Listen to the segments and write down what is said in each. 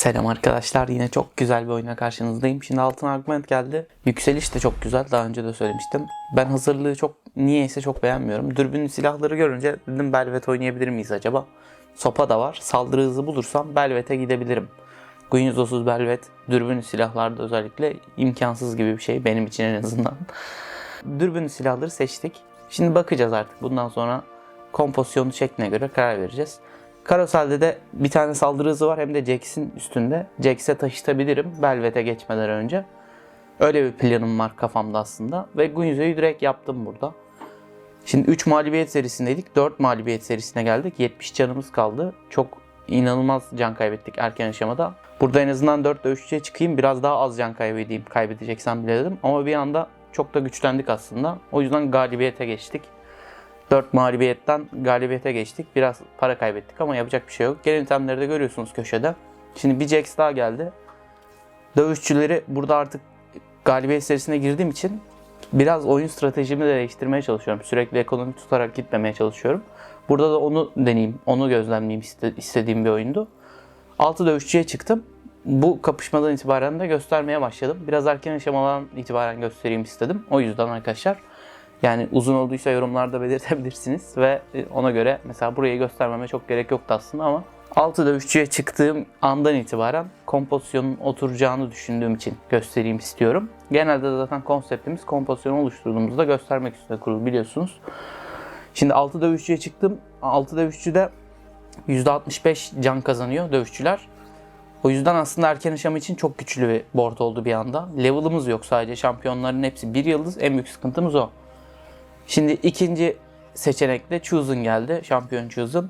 Selam arkadaşlar. Yine çok güzel bir oyuna karşınızdayım. Şimdi altın argument geldi. Yükseliş de çok güzel. Daha önce de söylemiştim. Ben hazırlığı çok niyeyse çok beğenmiyorum. Dürbün silahları görünce dedim Belvet oynayabilir miyiz acaba? Sopa da var. Saldırı hızı bulursam Belvet'e gidebilirim. 130 Belvet dürbün silahlarda özellikle imkansız gibi bir şey benim için en azından. dürbün silahları seçtik. Şimdi bakacağız artık. Bundan sonra kompozisyonu şekline göre karar vereceğiz. Karosel'de de bir tane saldırı hızı var hem de Jax'in üstünde. Jax'e taşıtabilirim Belvet'e geçmeden önce. Öyle bir planım var kafamda aslında. Ve Gunyuzo'yu direkt yaptım burada. Şimdi 3 mağlubiyet serisindeydik. 4 mağlubiyet serisine geldik. 70 canımız kaldı. Çok inanılmaz can kaybettik erken aşamada. Burada en azından 4 dövüşçüye çıkayım. Biraz daha az can kaybedeyim. Kaybedeceksem bile dedim. Ama bir anda çok da güçlendik aslında. O yüzden galibiyete geçtik. 4 mağlubiyetten galibiyete geçtik. Biraz para kaybettik ama yapacak bir şey yok. Gelen itemleri de görüyorsunuz köşede. Şimdi bir Jax daha geldi. Dövüşçüleri burada artık galibiyet serisine girdiğim için biraz oyun stratejimi de değiştirmeye çalışıyorum. Sürekli ekonomi tutarak gitmemeye çalışıyorum. Burada da onu deneyeyim, onu gözlemleyeyim iste- istediğim bir oyundu. 6 dövüşçüye çıktım. Bu kapışmadan itibaren de göstermeye başladım. Biraz erken aşamadan itibaren göstereyim istedim. O yüzden arkadaşlar yani uzun olduysa yorumlarda belirtebilirsiniz ve e, ona göre mesela burayı göstermeme çok gerek yoktu aslında ama 6 dövüşçüye çıktığım andan itibaren kompozisyonun oturacağını düşündüğüm için göstereyim istiyorum. Genelde de zaten konseptimiz kompozisyonu oluşturduğumuzda göstermek üstüne kurulu biliyorsunuz. Şimdi 6 dövüşçüye çıktım. 6 dövüşçüde %65 can kazanıyor dövüşçüler. O yüzden aslında erken aşama için çok güçlü bir board oldu bir anda. Level'ımız yok sadece şampiyonların hepsi bir yıldız. En büyük sıkıntımız o. Şimdi ikinci seçenekte Chosen geldi. Şampiyon Chosen.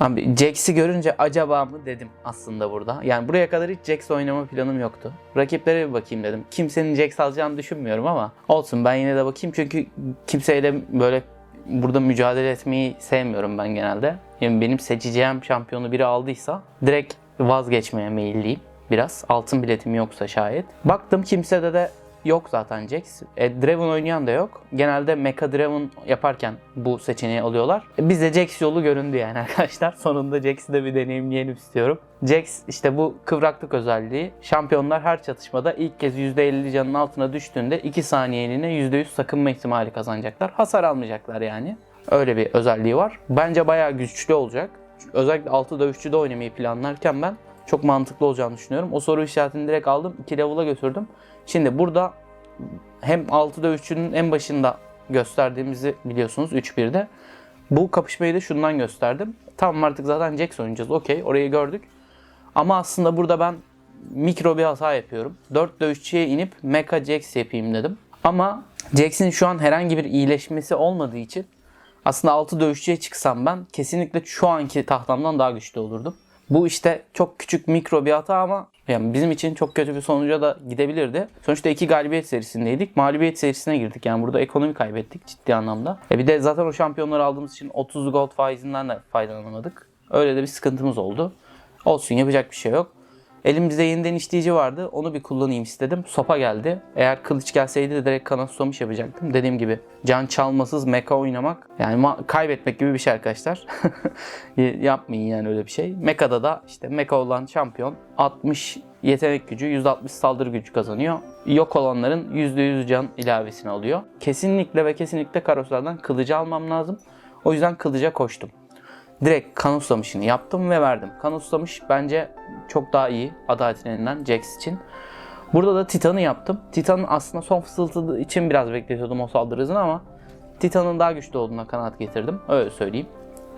Abi Jax'i görünce acaba mı dedim aslında burada. Yani buraya kadar hiç Jax oynama planım yoktu. Rakiplere bir bakayım dedim. Kimsenin Jax alacağını düşünmüyorum ama olsun ben yine de bakayım çünkü kimseyle böyle burada mücadele etmeyi sevmiyorum ben genelde. Yani benim seçeceğim şampiyonu biri aldıysa direkt vazgeçmeye meyilliyim biraz. Altın biletim yoksa şayet. Baktım kimsede de yok zaten Jax. E, Draven oynayan da yok. Genelde Mecha Draven yaparken bu seçeneği alıyorlar. E, bize Jax yolu göründü yani arkadaşlar. Sonunda Jax'i de bir deneyimleyelim istiyorum. Jax işte bu kıvraklık özelliği. Şampiyonlar her çatışmada ilk kez %50 canın altına düştüğünde 2 saniyeliğine %100 sakınma ihtimali kazanacaklar. Hasar almayacaklar yani. Öyle bir özelliği var. Bence bayağı güçlü olacak. Özellikle 6 dövüşçüde oynamayı planlarken ben çok mantıklı olacağını düşünüyorum. O soru işaretini direkt aldım. 2 level'a götürdüm. Şimdi burada hem 6 dövüşçünün en başında gösterdiğimizi biliyorsunuz 3-1'de. Bu kapışmayı da şundan gösterdim. Tamam artık zaten Jax oynayacağız. Okey orayı gördük. Ama aslında burada ben mikro bir hata yapıyorum. 4 dövüşçüye inip Mecha Jax yapayım dedim. Ama Jax'in şu an herhangi bir iyileşmesi olmadığı için aslında 6 dövüşçüye çıksam ben kesinlikle şu anki tahtamdan daha güçlü olurdum. Bu işte çok küçük mikro bir hata ama yani bizim için çok kötü bir sonuca da gidebilirdi. Sonuçta iki galibiyet serisindeydik. Mağlubiyet serisine girdik. Yani burada ekonomi kaybettik ciddi anlamda. E bir de zaten o şampiyonları aldığımız için 30 gold faizinden de faydalanamadık. Öyle de bir sıkıntımız oldu. Olsun yapacak bir şey yok. Elimizde yeniden işleyici vardı. Onu bir kullanayım istedim. Sopa geldi. Eğer kılıç gelseydi de direkt kanat susamış yapacaktım. Dediğim gibi can çalmasız meka oynamak yani kaybetmek gibi bir şey arkadaşlar. Yapmayın yani öyle bir şey. Meka'da da işte meka olan şampiyon 60 yetenek gücü, %60 saldırı gücü kazanıyor. Yok olanların %100 can ilavesini alıyor. Kesinlikle ve kesinlikle karoslardan kılıcı almam lazım. O yüzden kılıca koştum direkt kan ustamışını yaptım ve verdim. Kan ustamış bence çok daha iyi adalet elinden Jax için. Burada da Titan'ı yaptım. Titan'ın aslında son fısıltı için biraz bekletiyordum o saldırı hızını ama Titan'ın daha güçlü olduğuna kanaat getirdim. Öyle söyleyeyim.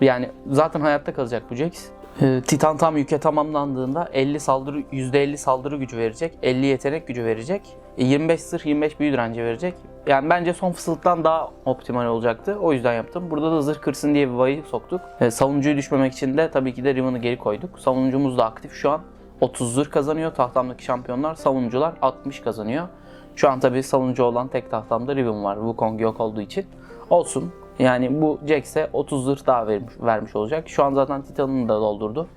Yani zaten hayatta kalacak bu Jax. Ee, Titan tam yüke tamamlandığında 50 saldırı %50 saldırı gücü verecek. 50 yetenek gücü verecek. E, 25 sırf 25 büyü direnci verecek. Yani bence son fısıltıdan daha optimal olacaktı. O yüzden yaptım. Burada da zırh kırsın diye bir vayı soktuk. E, savunucuyu düşmemek için de tabii ki de Riven'ı geri koyduk. Savunucumuz da aktif şu an. 30 zırh kazanıyor. Tahtamdaki şampiyonlar, savunucular 60 kazanıyor. Şu an tabii savunucu olan tek tahtamda Riven var. Wukong yok olduğu için. Olsun. Yani bu Jax'e 30 zırh daha vermiş, vermiş olacak. Şu an zaten Titan'ını da doldurdu.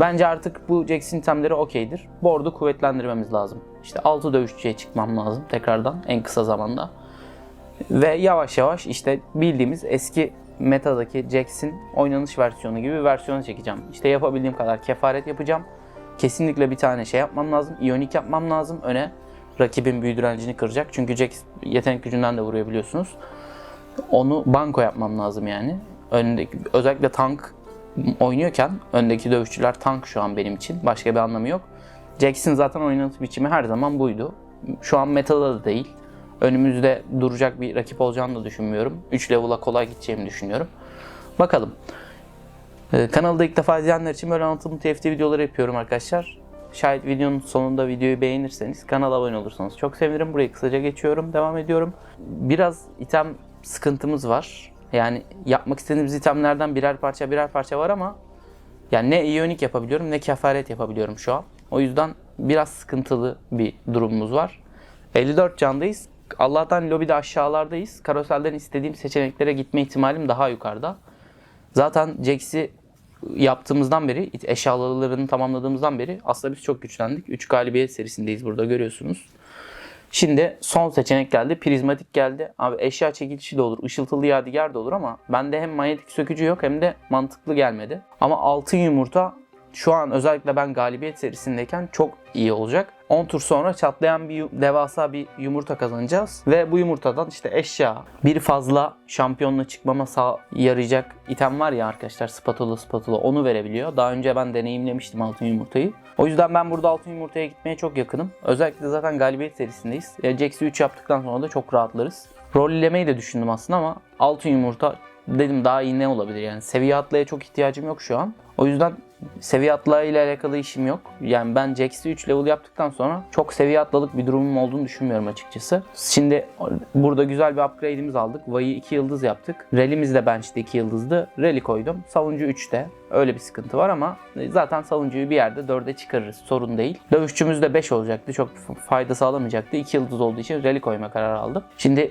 Bence artık bu Jax'in itemleri okeydir. Board'u kuvvetlendirmemiz lazım. İşte 6 dövüşçüye çıkmam lazım tekrardan en kısa zamanda. Ve yavaş yavaş işte bildiğimiz eski metadaki Jax'in oynanış versiyonu gibi bir versiyonu çekeceğim. İşte yapabildiğim kadar kefaret yapacağım. kesinlikle bir tane şey yapmam lazım. Iyonik yapmam lazım öne. Rakibin büyü direncini kıracak. Çünkü Jax yetenek gücünden de vuruyor biliyorsunuz. Onu banko yapmam lazım yani. Öndeki, özellikle tank oynuyorken öndeki dövüşçüler tank şu an benim için. Başka bir anlamı yok. Jax'in zaten oynanış biçimi her zaman buydu. Şu an metada da değil. Önümüzde duracak bir rakip olacağını da düşünmüyorum. 3 level'a kolay gideceğimi düşünüyorum. Bakalım. Ee, kanalda ilk defa izleyenler için böyle anlatımlı TFT videoları yapıyorum arkadaşlar. Şayet videonun sonunda videoyu beğenirseniz kanala abone olursanız çok sevinirim. Burayı kısaca geçiyorum, devam ediyorum. Biraz item sıkıntımız var. Yani yapmak istediğimiz itemlerden birer parça birer parça var ama yani ne iyonik yapabiliyorum ne kefaret yapabiliyorum şu an. O yüzden biraz sıkıntılı bir durumumuz var. 54 candayız. Allah'tan lobide aşağılardayız. Karoselden istediğim seçeneklere gitme ihtimalim daha yukarıda. Zaten Jax'i yaptığımızdan beri, eşyalarını tamamladığımızdan beri aslında biz çok güçlendik. 3 galibiyet serisindeyiz burada görüyorsunuz. Şimdi son seçenek geldi. Prizmatik geldi. Abi eşya çekilişi de olur. ışıltılı yadigar da olur ama bende hem manyetik sökücü yok hem de mantıklı gelmedi. Ama altın yumurta şu an özellikle ben galibiyet serisindeyken çok iyi olacak. 10 tur sonra çatlayan bir devasa bir yumurta kazanacağız. Ve bu yumurtadan işte eşya, bir fazla şampiyonla çıkmama sağ yarayacak item var ya arkadaşlar spatula spatula onu verebiliyor. Daha önce ben deneyimlemiştim altın yumurtayı. O yüzden ben burada altın yumurtaya gitmeye çok yakınım. Özellikle zaten galibiyet serisindeyiz. E, Jax'i 3 yaptıktan sonra da çok rahatlarız. Rollemeyi de düşündüm aslında ama altın yumurta dedim daha iyi ne olabilir yani. Seviye atlaya çok ihtiyacım yok şu an. O yüzden seviye atlayla alakalı işim yok. Yani ben Jax'i 3 level yaptıktan sonra çok seviye atladık bir durumum olduğunu düşünmüyorum açıkçası. Şimdi burada güzel bir upgrade'imiz aldık. Vay'ı 2 yıldız yaptık. Rally'miz de bench'te 2 yıldızdı. Rally koydum. Savuncu 3'te. Öyle bir sıkıntı var ama zaten savuncuyu bir yerde 4'e çıkarırız. Sorun değil. Dövüşçümüz de 5 olacaktı. Çok fayda sağlamayacaktı. 2 yıldız olduğu için rally koyma kararı aldım. Şimdi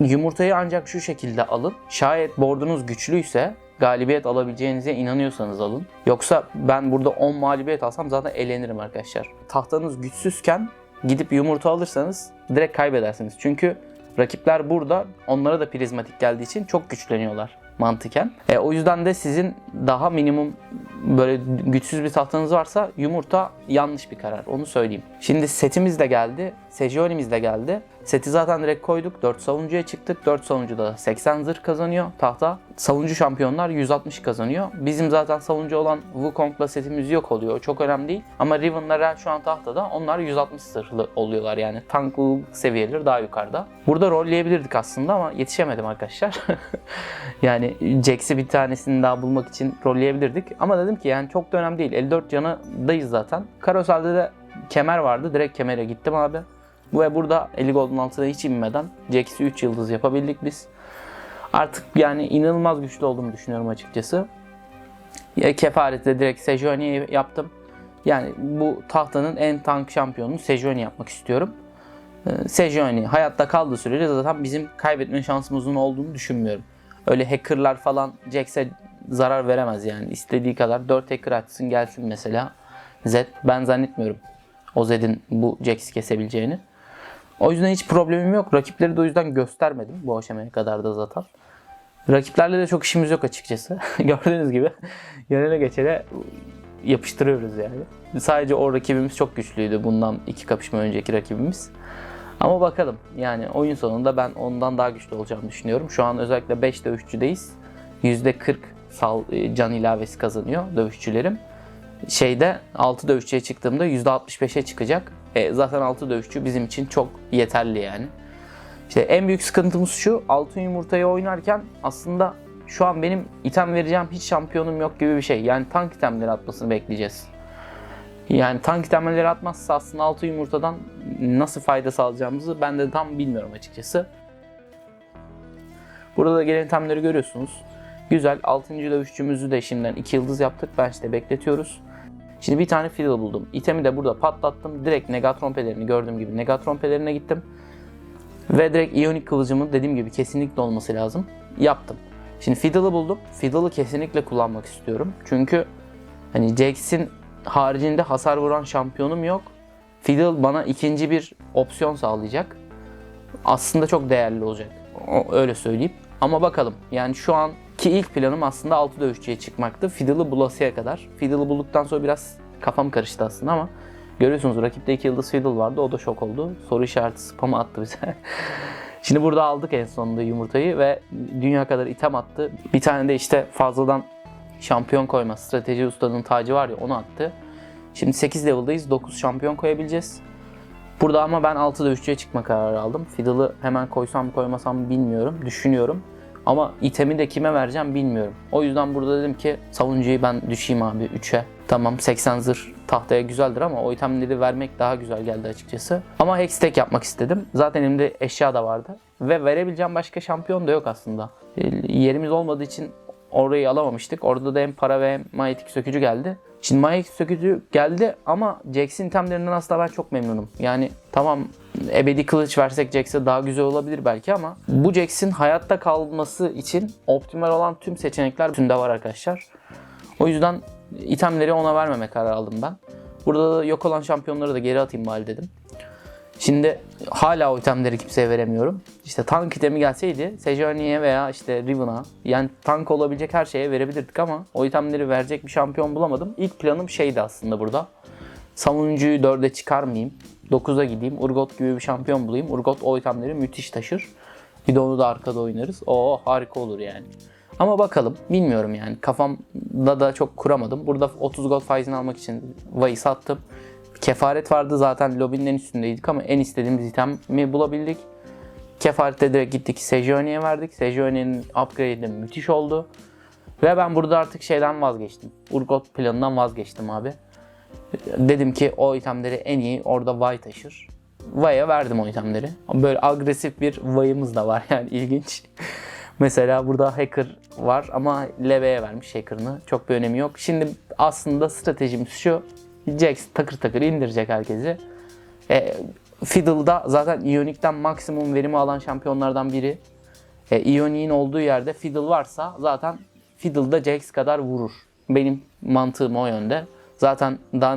Yumurtayı ancak şu şekilde alın. Şayet boardunuz güçlüyse galibiyet alabileceğinize inanıyorsanız alın. Yoksa ben burada 10 mağlubiyet alsam zaten elenirim arkadaşlar. Tahtanız güçsüzken gidip yumurta alırsanız direkt kaybedersiniz. Çünkü rakipler burada onlara da prizmatik geldiği için çok güçleniyorlar mantıken. E, o yüzden de sizin daha minimum böyle güçsüz bir tahtanız varsa yumurta yanlış bir karar. Onu söyleyeyim. Şimdi setimiz de geldi. Sejionimiz de geldi. Seti zaten direkt koyduk. 4 savuncuya çıktık. 4 savuncu da 80 zırh kazanıyor tahta. Savuncu şampiyonlar 160 kazanıyor. Bizim zaten savuncu olan Wukong'la setimiz yok oluyor. Çok önemli değil. Ama Riven'lar şu an tahtada. Onlar 160 zırhlı oluyorlar yani. Tanklı seviyeleri daha yukarıda. Burada rolleyebilirdik aslında ama yetişemedim arkadaşlar. yani Jax'i bir tanesini daha bulmak için rolleyebilirdik. Ama dedim ki yani çok da önemli değil. 54 canıdayız zaten. Karosel'de de kemer vardı. Direkt kemere gittim abi. Ve burada 50 golden altına hiç inmeden Jax'i 3 yıldız yapabildik biz. Artık yani inanılmaz güçlü olduğumu düşünüyorum açıkçası. Ya kefarette direkt Sejuani'yi yaptım. Yani bu tahtanın en tank şampiyonunu Sejuani yapmak istiyorum. Ee, Sejuani hayatta kaldığı sürece zaten bizim kaybetme şansımızın olduğunu düşünmüyorum. Öyle hackerlar falan Jax'e zarar veremez yani. İstediği kadar 4 hacker açsın gelsin mesela. Z ben zannetmiyorum o Zed'in bu Jax'i kesebileceğini. O yüzden hiç problemim yok. Rakipleri de o yüzden göstermedim bu aşamaya kadar da zaten. Rakiplerle de çok işimiz yok açıkçası. Gördüğünüz gibi gelene geçene yapıştırıyoruz yani. Sadece o rakibimiz çok güçlüydü bundan iki kapışma önceki rakibimiz. Ama bakalım yani oyun sonunda ben ondan daha güçlü olacağımı düşünüyorum. Şu an özellikle 5 dövüşçüdeyiz. %40 sal, e, can ilavesi kazanıyor dövüşçülerim. Şeyde 6 dövüşçüye çıktığımda %65'e çıkacak. E, zaten 6 dövüşçü bizim için çok yeterli yani. İşte en büyük sıkıntımız şu. Altın yumurtayı oynarken aslında şu an benim item vereceğim hiç şampiyonum yok gibi bir şey. Yani tank itemleri atmasını bekleyeceğiz. Yani tank itemleri atmazsa aslında altın yumurtadan nasıl fayda sağlayacağımızı ben de tam bilmiyorum açıkçası. Burada da gelen itemleri görüyorsunuz. Güzel. 6. dövüşçümüzü de şimdiden 2 yıldız yaptık. Ben işte bekletiyoruz. Şimdi bir tane fiddle buldum. İtemi de burada patlattım. Direkt Negatron pelerini gördüğüm gibi Negatron pelerine gittim. Ve direkt iyonik kılıcımın dediğim gibi kesinlikle olması lazım. Yaptım. Şimdi Fiddle'ı buldum. Fiddle'ı kesinlikle kullanmak istiyorum. Çünkü hani Jax'in haricinde hasar vuran şampiyonum yok. Fiddle bana ikinci bir opsiyon sağlayacak. Aslında çok değerli olacak. Öyle söyleyeyim. Ama bakalım. Yani şu an ki ilk planım aslında 6 dövüşçüye çıkmaktı. Fiddle'ı bulasıya kadar. Fiddle'ı bulduktan sonra biraz kafam karıştı aslında ama görüyorsunuz rakipte 2 yıldız Fiddle vardı. O da şok oldu. Soru işareti spamı attı bize. Şimdi burada aldık en sonunda yumurtayı ve dünya kadar item attı. Bir tane de işte fazladan şampiyon koyma strateji ustanın tacı var ya onu attı. Şimdi 8 level'dayız. 9 şampiyon koyabileceğiz. Burada ama ben 6 dövüşçüye çıkma kararı aldım. Fiddle'ı hemen koysam koymasam bilmiyorum. Düşünüyorum. Ama itemi de kime vereceğim bilmiyorum. O yüzden burada dedim ki savuncuyu ben düşeyim abi 3'e. Tamam 80 zırh tahtaya güzeldir ama o itemleri vermek daha güzel geldi açıkçası. Ama Hextech yapmak istedim. Zaten elimde eşya da vardı. Ve verebileceğim başka şampiyon da yok aslında. E, Yerimiz olmadığı için orayı alamamıştık. Orada da hem para ve hem manyetik sökücü geldi. Şimdi manyetik sökücü geldi ama Jax'in itemlerinden aslında ben çok memnunum. Yani tamam ebedi kılıç versek Jax'e daha güzel olabilir belki ama bu Jax'in hayatta kalması için optimal olan tüm seçenekler bütünde var arkadaşlar. O yüzden itemleri ona vermeme kararı aldım ben. Burada da yok olan şampiyonları da geri atayım bari dedim. Şimdi hala o itemleri kimseye veremiyorum. İşte tank itemi gelseydi Sejuani'ye veya işte Riven'a yani tank olabilecek her şeye verebilirdik ama o itemleri verecek bir şampiyon bulamadım. İlk planım şeydi aslında burada. Savunucuyu 4'e çıkarmayayım. 9'a gideyim. Urgot gibi bir şampiyon bulayım. Urgot o itemleri müthiş taşır. Bir de onu da arkada oynarız. Oo harika olur yani. Ama bakalım. Bilmiyorum yani. Kafamda da çok kuramadım. Burada 30 gold faizini almak için Vay'ı sattım. Kefaret vardı zaten lobinin en üstündeydik ama en istediğimiz itemi bulabildik. Kefarette direkt gittik Sejuani'ye verdik. Sejuani'nin upgrade'i müthiş oldu. Ve ben burada artık şeyden vazgeçtim. Urgot planından vazgeçtim abi. Dedim ki o itemleri en iyi orada Vay taşır. Vay'a verdim o itemleri. Böyle agresif bir Vay'ımız da var yani ilginç. Mesela burada hacker var ama Leve'ye vermiş hacker'ını. Çok bir önemi yok. Şimdi aslında stratejimiz şu. Jax takır takır indirecek herkesi. E, Fiddle'da zaten Ionic'ten maksimum verimi alan şampiyonlardan biri. E, Ionic'in olduğu yerde Fiddle varsa zaten Fiddle'da Jax kadar vurur. Benim mantığım o yönde. Zaten daha,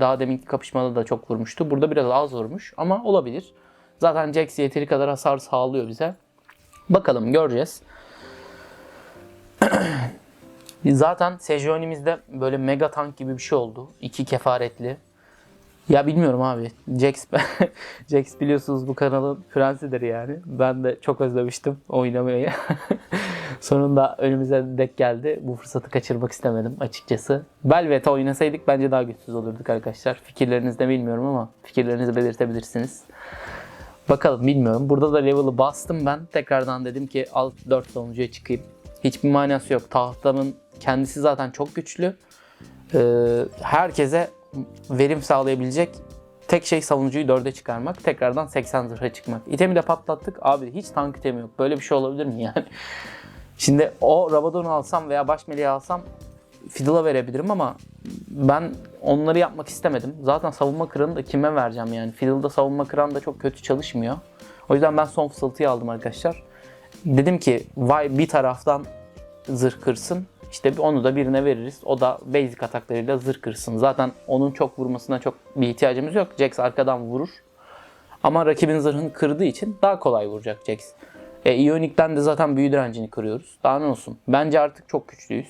daha deminki kapışmada da çok vurmuştu. Burada biraz az vurmuş ama olabilir. Zaten Jax yeteri kadar hasar sağlıyor bize. Bakalım göreceğiz. Zaten Sejuani'mizde böyle mega tank gibi bir şey oldu. İki kefaretli. Ya bilmiyorum abi. Jax, Jax biliyorsunuz bu kanalın prensidir yani. Ben de çok özlemiştim oynamayı. Sonunda önümüze dek geldi. Bu fırsatı kaçırmak istemedim açıkçası. Belvet oynasaydık bence daha güçsüz olurduk arkadaşlar. Fikirlerinizi de bilmiyorum ama fikirlerinizi belirtebilirsiniz. Bakalım bilmiyorum. Burada da level'ı bastım ben. Tekrardan dedim ki alt 4 sonuncuya çıkayım. Hiçbir manası yok. Tahtamın kendisi zaten çok güçlü. Ee, herkese verim sağlayabilecek tek şey savunucuyu 4'e çıkarmak. Tekrardan 80 zırha çıkmak. İtemi de patlattık. Abi hiç tank itemi yok. Böyle bir şey olabilir mi yani? Şimdi o Rabadon'u alsam veya baş meleği alsam Fiddle'a verebilirim ama ben onları yapmak istemedim. Zaten savunma kıranı da kime vereceğim yani. Fiddle'da savunma kıran da çok kötü çalışmıyor. O yüzden ben son fısıltıyı aldım arkadaşlar. Dedim ki vay bir taraftan zırh kırsın. İşte onu da birine veririz. O da basic ataklarıyla zırh kırsın. Zaten onun çok vurmasına çok bir ihtiyacımız yok. Jax arkadan vurur. Ama rakibin zırhını kırdığı için daha kolay vuracak Jax. E, Ionic'ten de zaten büyü direncini kırıyoruz. Daha ne olsun. Bence artık çok güçlüyüz.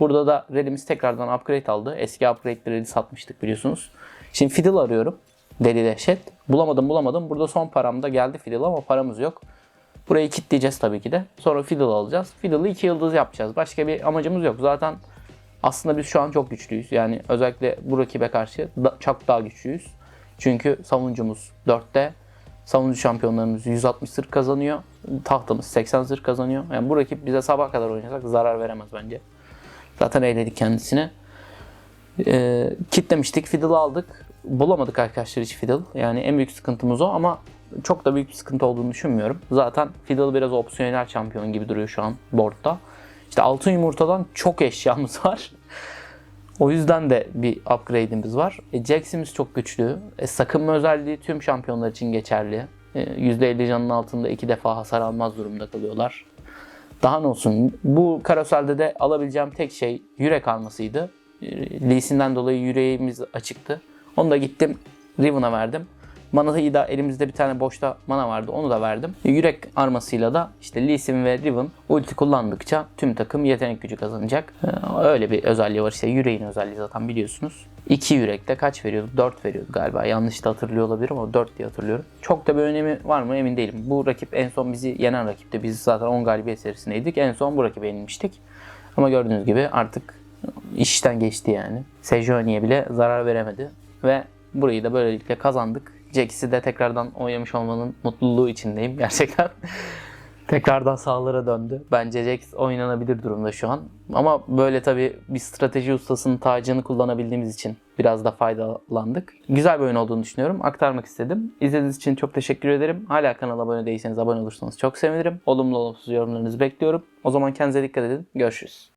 Burada da Red'imiz tekrardan upgrade aldı. Eski upgrade'leri satmıştık biliyorsunuz. Şimdi Fiddle arıyorum. Deli dehşet. Bulamadım bulamadım. Burada son param da geldi Fiddle ama paramız yok. Burayı kilitleyeceğiz tabii ki de. Sonra Fiddle alacağız. Fiddle'ı 2 yıldız yapacağız. Başka bir amacımız yok. Zaten aslında biz şu an çok güçlüyüz. Yani özellikle bu rakibe karşı da, çok daha güçlüyüz. Çünkü savunucumuz 4'te. Savunucu şampiyonlarımız 160 zırh kazanıyor. Tahtamız 80 zırh kazanıyor. Yani bu rakip bize sabah kadar oynasak zarar veremez bence. Zaten eğledik kendisine. E, kitlemiştik. Fiddle aldık. Bulamadık arkadaşlar hiç Fiddle. Yani en büyük sıkıntımız o ama çok da büyük bir sıkıntı olduğunu düşünmüyorum. Zaten Fiddle biraz opsiyonel şampiyon gibi duruyor şu an boardda. İşte altın yumurtadan çok eşyamız var. O yüzden de bir upgrade'imiz var. E, Jax'imiz çok güçlü. E, sakınma özelliği tüm şampiyonlar için geçerli. E, %50 canın altında iki defa hasar almaz durumda kalıyorlar. Daha ne olsun. Bu karoselde de alabileceğim tek şey yürek almasıydı. E, Lee Sin'den dolayı yüreğimiz açıktı. Onu da gittim Riven'a verdim. Mana'yı da elimizde bir tane boşta mana vardı. Onu da verdim. Yürek armasıyla da işte Lee Sin ve Riven ulti kullandıkça tüm takım yetenek gücü kazanacak. Ee, Öyle bir özelliği var. İşte yüreğin özelliği zaten biliyorsunuz. 2 yürekte kaç veriyordu? 4 veriyordu galiba. Yanlış da hatırlıyor olabilirim ama 4 diye hatırlıyorum. Çok da bir önemi var mı emin değilim. Bu rakip en son bizi yenen rakipti. Biz zaten 10 galibiyet serisindeydik. En son bu rakibe yenilmiştik. Ama gördüğünüz gibi artık işten geçti yani. Sejuani'ye bile zarar veremedi. Ve burayı da böylelikle kazandık. Jax'i de tekrardan oynamış olmanın mutluluğu içindeyim gerçekten. tekrardan sahalara döndü. Bence Jax oynanabilir durumda şu an. Ama böyle tabii bir strateji ustasının tacını kullanabildiğimiz için biraz da faydalandık. Güzel bir oyun olduğunu düşünüyorum. Aktarmak istedim. İzlediğiniz için çok teşekkür ederim. Hala kanala abone değilseniz abone olursanız çok sevinirim. Olumlu olumsuz yorumlarınızı bekliyorum. O zaman kendinize dikkat edin. Görüşürüz.